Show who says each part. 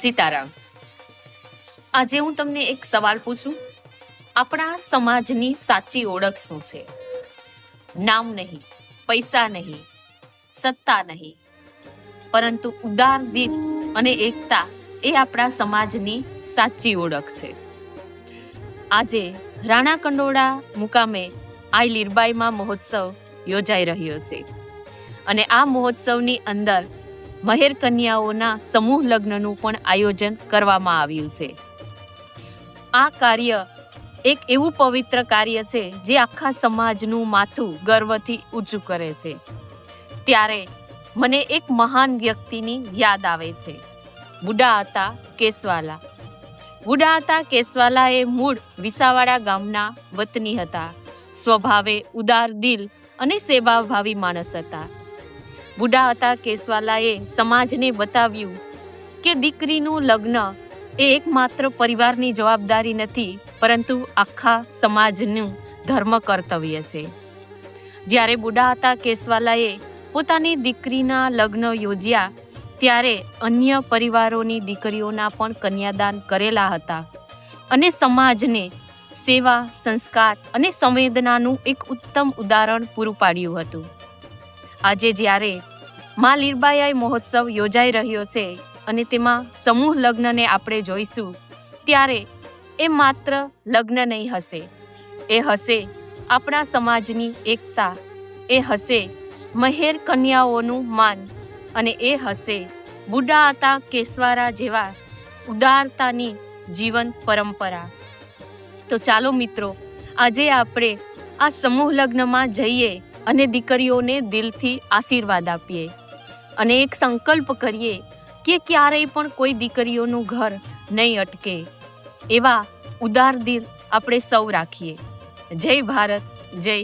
Speaker 1: સીતારામ, આજે હું તમને એક સવાલ પૂછું. આપણા સમાજની સાચી ઓળખ શું છે? નામ નહીં, પૈસા નહીં, સત્તા નહીં, પરંતુ ઉદાર દિલ અને એકતા એ આપણા સમાજની સાચી ઓળખ છે. આજે રાણા કંડોળા મુકામે આઈ લીરબાઈમાં મહોત્સવ યોજાઈ રહ્યો છે. અને આ મહોત્સવની અંદર મહેર કન્યાઓના સમૂહ લગ્નનું પણ આયોજન કરવામાં આવ્યું છે. આ કાર્ય એક એવું પવિત્ર કાર્ય છે જે આખા સમાજનું માથું ગર્વથી ઊંચું કરે છે. ત્યારે મને એક મહાન વ્યક્તિની યાદ આવે છે. બુડા હતા કેસવાલા. બુડા હતા કેસવાલા એ મૂળ વિસાવાડા ગામના વતની હતા. સ્વભાવે ઉદાર દિલ અને સેવાભાવી માણસ હતા. બુડા હતા કેસવાલાએ સમાજને બતાવ્યું કે દીકરીનું લગ્ન એ એકમાત્ર પરિવારની જવાબદારી નથી, પરંતુ આખા સમાજનું ધર્મ કર્તવ્ય છે. જ્યારે બુડા હતા કેસવાલાએ પોતાની દીકરીના લગ્ન યોજ્યા, ત્યારે અન્ય પરિવારોની દીકરીઓના પણ કન્યાદાન કરેલા હતા અને સમાજને સેવા, સંસ્કાર અને સંવેદનાનું એક ઉત્તમ ઉદાહરણ પૂરું પાડ્યું હતું. આજે જ્યારે મા લીરબાયાઈ મહોત્સવ યોજાઈ રહ્યો છે અને તેમાં સમૂહ લગ્નને આપણે જોઈશું, ત્યારે એ માત્ર લગ્ન નહીં હશે. એ હશે આપણા સમાજની એકતા, એ હશે મહેર કન્યાઓનું માન અને એ હશે બુડા હતા કેસવારા જેવા ઉદારતાની જીવન પરંપરા. તો ચાલો મિત્રો, આજે આપણે આ સમૂહ લગ્નમાં જઈએ અને દીકરીઓને દિલથી આશીર્વાદ આપીએ અને એક સંકલ્પ કરીએ કે ક્યારેય પણ કોઈ દીકરીઓનું ઘર નહીં અટકે. એવા ઉદાર દિલ આપણે સૌ રાખીએ. જય ભારત, જય